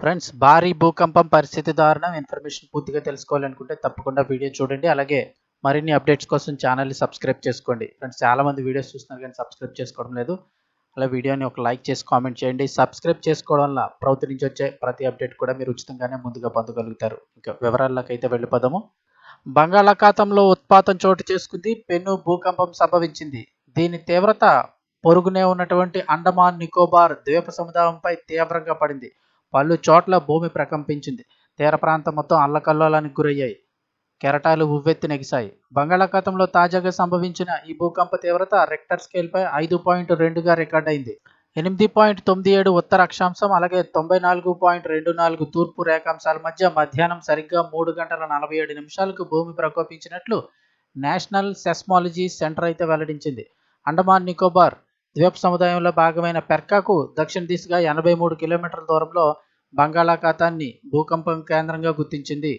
Friends భారీ భూకంపం పరిస్థితి దారుణం. ఇన్ఫర్మేషన్ పూర్తిగా తెలుసుకోవాలనుకుంటే తప్పకుండా వీడియో చూడండి. అలాగే మరిన్ని అప్డేట్స్ కోసం ఛానల్ని సబ్స్క్రైబ్ చేసుకోండి. ఫ్రెండ్స్ చాలామంది వీడియోస్ చూస్తున్నారు కానీ సబ్స్క్రైబ్ చేసుకోవడం లేదు. అలా వీడియోని ఒక లైక్ చేసి కామెంట్ చేయండి. సబ్స్క్రైబ్ చేసుకోవడం వల్ల ప్రభుత్వం నుంచి వచ్చే ప్రతి అప్డేట్ కూడా మీరు ఉచితంగానే ముందుగా పొందగలుగుతారు. ఇంకా వివరాల్లోకి అయితే వెళ్ళిపోదాము. బంగాళాఖాతంలో ఉత్పాతం చోటు చేసుకుంది. పెను భూకంపం సంభవించింది. దీని తీవ్రత పొరుగునే ఉన్నటువంటి అండమాన్ నికోబార్ ద్వీప సముదాయంపై తీవ్రంగా పడింది. పలు చోట్ల భూమి ప్రకంపించింది. తీర ప్రాంతం మొత్తం అల్లకల్లోలానికి గురయ్యాయి. కెరటాలు ఉవ్వెత్తి నెగిశాయి. బంగాళాఖాతంలో తాజాగా సంభవించిన ఈ భూకంప తీవ్రత రెక్టర్ స్కేల్పై ఐదు పాయింట్ రెండుగా రికార్డ్ అయింది. ఎనిమిది పాయింట్ తొమ్మిది ఏడు ఉత్తర అక్షాంశం అలాగే తొంభై నాలుగు పాయింట్ రెండు నాలుగు తూర్పు రేఖాంశాల మధ్య మధ్యాహ్నం సరిగ్గా మూడు గంటల నలభై ఏడు నిమిషాలకు భూమి ప్రకోపించినట్లు నేషనల్ సెస్మాలజీ సెంటర్ అయితే వెల్లడించింది. అండమాన్ నికోబార్ ద్వీప సముదాయంలో భాగమైన పెర్కాకు దక్షిణ దిశగా ఎనభై మూడు కిలోమీటర్ల దూరంలో బంగాళాఖాతాన్ని భూకంపం కేంద్రంగా గుర్తించింది.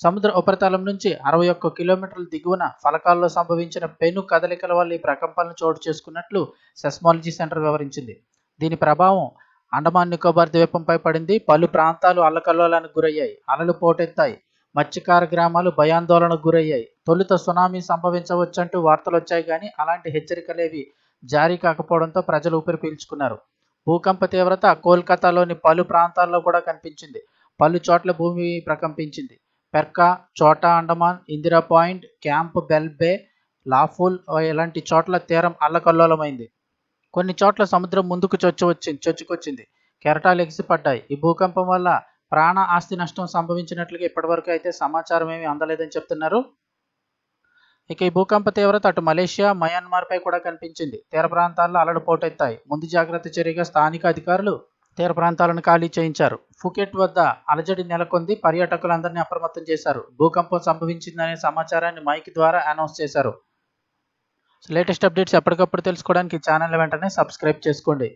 సముద్ర ఉపరితలం నుంచి అరవై ఒక్క కిలోమీటర్ల దిగువన ఫలకాల్లో సంభవించిన పెను కదలికల వల్ల ఈ ప్రకంపనలు చోటు చేసుకున్నట్లు సెస్మాలజీ సెంటర్ వివరించింది. దీని ప్రభావం అండమాన్ నికోబార్ ద్వీపంపై పడింది. పలు ప్రాంతాలు అల్లకల్లోలానికి గురయ్యాయి. అలలు పోటెత్తాయి. మత్స్యకార గ్రామాలు భయాందోళనకు గురయ్యాయి. తొలుత సునామీ సంభవించవచ్చంటూ వార్తలు వచ్చాయి కానీ అలాంటి హెచ్చరికలేవి జారీ కాకపోవడంతో ప్రజలు ఊపిరి పీల్చుకున్నారు. భూకంప తీవ్రత కోల్కతాలోని పలు ప్రాంతాల్లో కూడా కనిపించింది. పలు చోట్ల భూమి ప్రకంపించింది. పెర్కా చోటా అండమాన్ ఇందిరా పాయింట్ క్యాంప్ బెల్బే లాఫుల్ ఇలాంటి చోట్ల తీరం అల్లకల్లోలమైంది. కొన్ని చోట్ల సముద్రం ముందుకు చొచ్చు వచ్చింది చొచ్చుకొచ్చింది. కెరటాలు ఎగిసిపడ్డాయి. ఈ భూకంపం వల్ల ప్రాణ ఆస్తి నష్టం సంభవించినట్లుగా ఇప్పటివరకు అయితే సమాచారం ఏమీ అందలేదని చెప్తున్నారు. ఇక ఈ భూకంప తీవ్రత అటు మలేషియా మయన్మార్పై కూడా కనిపించింది. తీర ప్రాంతాల్లో అలలు పోటెత్తాయి. ముందు జాగ్రత్త చర్యగా స్థానిక అధికారులు తీర ప్రాంతాలను ఖాళీ చేయించారు. ఫుకెట్ వద్ద అలజడి నెలకొంది. పర్యాటకులందరినీ అప్రమత్తం చేశారు. భూకంపం సంభవించిందనే సమాచారాన్ని మైక్ ద్వారా అనౌన్స్ చేశారు. లేటెస్ట్ అప్డేట్స్ ఎప్పటికప్పుడు తెలుసుకోవడానికి ఛానల్ వెంటనే సబ్స్క్రైబ్ చేసుకోండి.